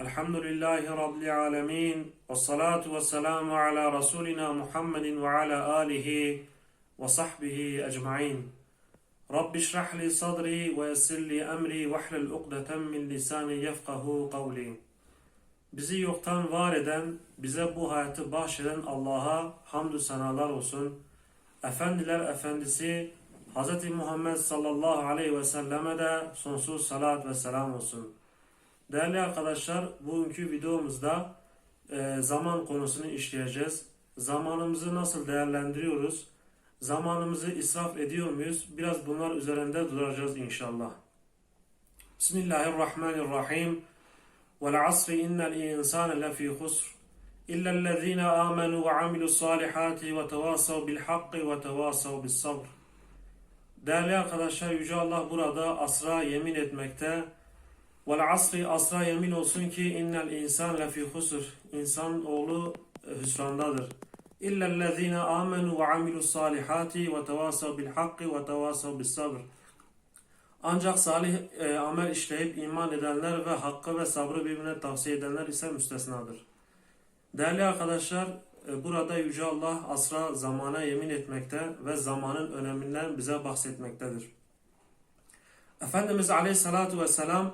Elhamdülillahi Rabbil alemin. Ve salatu ve selamu ala Resulina Muhammedin ve ala alihi ve sahbihi ecma'in. Rabbi şrahli sadri ve yessirli emri ve hlel ukdeten min lisani yefkahu kavli. Bizi yoktan var eden, bize bu hayatı bahşeden Allah'a hamdü senalar olsun. Efendiler Efendisi Hz. Muhammed sallallahu aleyhi ve selleme de sonsuz salat ve selam olsun.'' Değerli arkadaşlar bugünkü videomuzda e, zaman konusunu işleyeceğiz. Zamanımızı nasıl değerlendiriyoruz? Zamanımızı israf ediyor muyuz? Biraz bunlar üzerinde duracağız inşallah. Bismillahirrahmanirrahim. Vel asri innel insane lefî husr. İllellezîne âmenû ve amilussâlihâti ve tevâsav bilhakkı ve tevâsav bissabr. Değerli arkadaşlar Yüce Allah burada asra yemin etmekte Vel asri asra yemin olsun ki innel insan lefi husr. İnsan oğlu e, hüsrandadır. İllellezine amenu ve amilus salihati ve tevasav bil hakki ve tevasav bis sabr. Ancak salih e, amel işleyip iman edenler ve hakkı ve sabrı birbirine tavsiye edenler ise müstesnadır. Değerli arkadaşlar, e, burada Yüce Allah asra zamana yemin etmekte ve zamanın öneminden bize bahsetmektedir. Efendimiz Aleyhisselatü Vesselam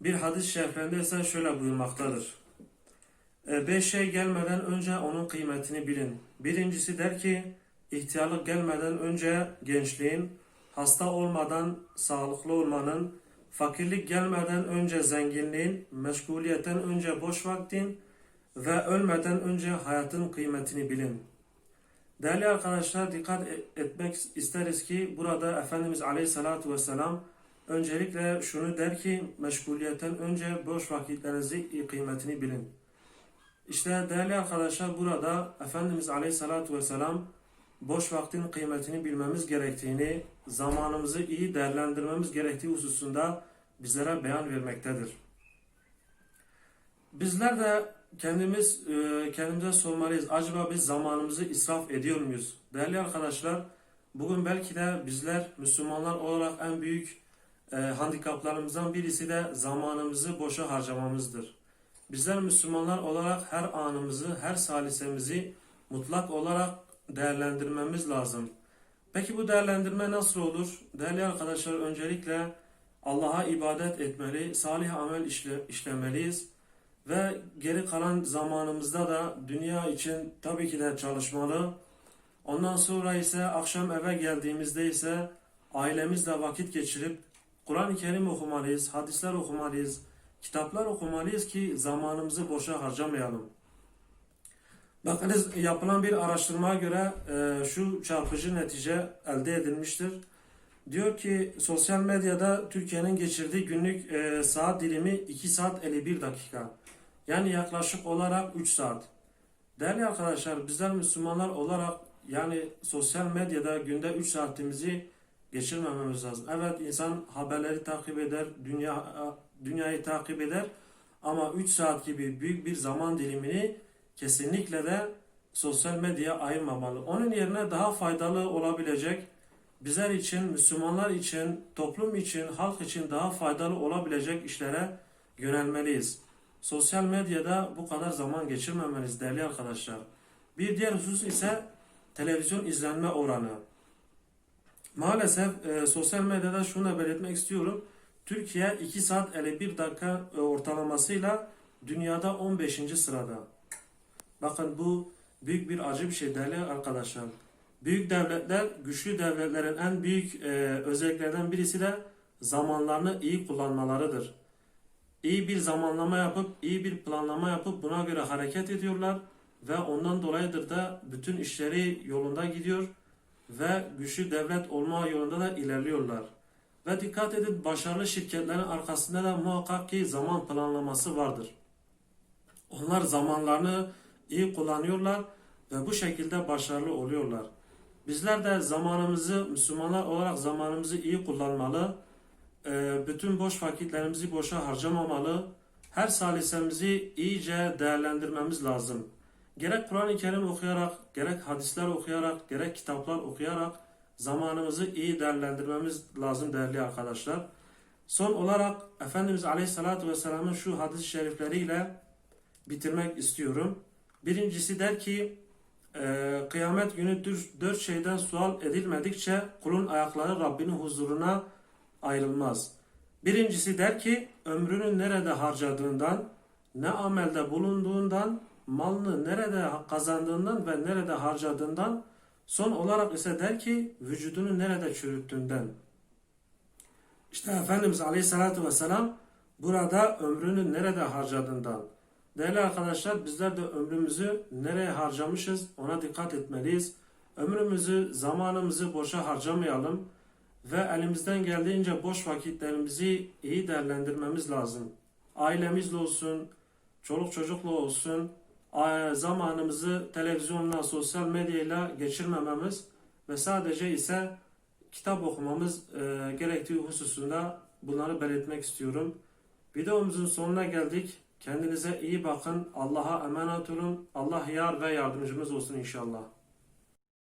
bir hadis-i şeriflerinde ise şöyle buyurmaktadır. E, Beş şey gelmeden önce onun kıymetini bilin. Birincisi der ki, ihtiyarlık gelmeden önce gençliğin, hasta olmadan sağlıklı olmanın, fakirlik gelmeden önce zenginliğin, meşguliyetten önce boş vaktin, ve ölmeden önce hayatın kıymetini bilin. Değerli arkadaşlar dikkat e- etmek isteriz ki burada Efendimiz Aleyhisselatü Vesselam öncelikle şunu der ki meşguliyetten önce boş vakitlerinizi kıymetini bilin. İşte değerli arkadaşlar burada Efendimiz Aleyhisselatü Vesselam boş vaktin kıymetini bilmemiz gerektiğini, zamanımızı iyi değerlendirmemiz gerektiği hususunda bizlere beyan vermektedir. Bizler de kendimiz e, kendimize sormalıyız. Acaba biz zamanımızı israf ediyor muyuz? Değerli arkadaşlar, bugün belki de bizler Müslümanlar olarak en büyük e, handikaplarımızdan birisi de zamanımızı boşa harcamamızdır. Bizler Müslümanlar olarak her anımızı, her salisemizi mutlak olarak değerlendirmemiz lazım. Peki bu değerlendirme nasıl olur? Değerli arkadaşlar öncelikle Allah'a ibadet etmeli, salih amel işle, işlemeliyiz ve geri kalan zamanımızda da dünya için tabii ki de çalışmalı. Ondan sonra ise akşam eve geldiğimizde ise ailemizle vakit geçirip Kur'an-ı Kerim okumalıyız, hadisler okumalıyız, kitaplar okumalıyız ki zamanımızı boşa harcamayalım. Bakınız yapılan bir araştırmaya göre e, şu çarpıcı netice elde edilmiştir. Diyor ki sosyal medyada Türkiye'nin geçirdiği günlük e, saat dilimi 2 saat 51 dakika. Yani yaklaşık olarak 3 saat. Değerli arkadaşlar bizler Müslümanlar olarak yani sosyal medyada günde 3 saatimizi geçirmememiz lazım. Evet insan haberleri takip eder, dünya dünyayı takip eder ama 3 saat gibi büyük bir zaman dilimini kesinlikle de sosyal medyaya ayırmamalı. Onun yerine daha faydalı olabilecek, bizler için, Müslümanlar için, toplum için, halk için daha faydalı olabilecek işlere yönelmeliyiz. Sosyal medyada bu kadar zaman geçirmemeniz değerli arkadaşlar. Bir diğer husus ise televizyon izlenme oranı. Maalesef e, sosyal medyada şunu da belirtmek istiyorum. Türkiye 2 saat 51 dakika e, ortalamasıyla dünyada 15. sırada. Bakın bu büyük bir acı bir şey değerli arkadaşlar. Büyük devletler, güçlü devletlerin en büyük e, özelliklerinden birisi de zamanlarını iyi kullanmalarıdır iyi bir zamanlama yapıp, iyi bir planlama yapıp buna göre hareket ediyorlar ve ondan dolayıdır da bütün işleri yolunda gidiyor ve güçlü devlet olma yolunda da ilerliyorlar. Ve dikkat edin başarılı şirketlerin arkasında da muhakkak ki zaman planlaması vardır. Onlar zamanlarını iyi kullanıyorlar ve bu şekilde başarılı oluyorlar. Bizler de zamanımızı Müslümanlar olarak zamanımızı iyi kullanmalı. Ee, Bütün boş vakitlerimizi boşa harcamamalı. Her salisemizi iyice değerlendirmemiz lazım. Gerek Kur'an-ı Kerim okuyarak, gerek hadisler okuyarak, gerek kitaplar okuyarak zamanımızı iyi değerlendirmemiz lazım değerli arkadaşlar. Son olarak Efendimiz Aleyhisselatü Vesselam'ın şu hadis-i şerifleriyle bitirmek istiyorum. Birincisi der ki, e, kıyamet günü dört şeyden sual edilmedikçe kulun ayakları Rabbinin huzuruna ayrılmaz. Birincisi der ki, ömrünü nerede harcadığından, ne amelde bulunduğundan, malını nerede kazandığından ve nerede harcadığından, son olarak ise der ki, vücudunu nerede çürüttüğünden. İşte Efendimiz Aleyhisselatü Vesselam burada ömrünü nerede harcadığından. Değerli arkadaşlar bizler de ömrümüzü nereye harcamışız ona dikkat etmeliyiz. Ömrümüzü, zamanımızı boşa harcamayalım ve elimizden geldiğince boş vakitlerimizi iyi değerlendirmemiz lazım. Ailemizle olsun, çoluk çocukla olsun, zamanımızı televizyonla, sosyal medyayla geçirmememiz ve sadece ise kitap okumamız e, gerektiği hususunda bunları belirtmek istiyorum. Videomuzun sonuna geldik. Kendinize iyi bakın. Allah'a emanet olun. Allah yar ve yardımcımız olsun inşallah.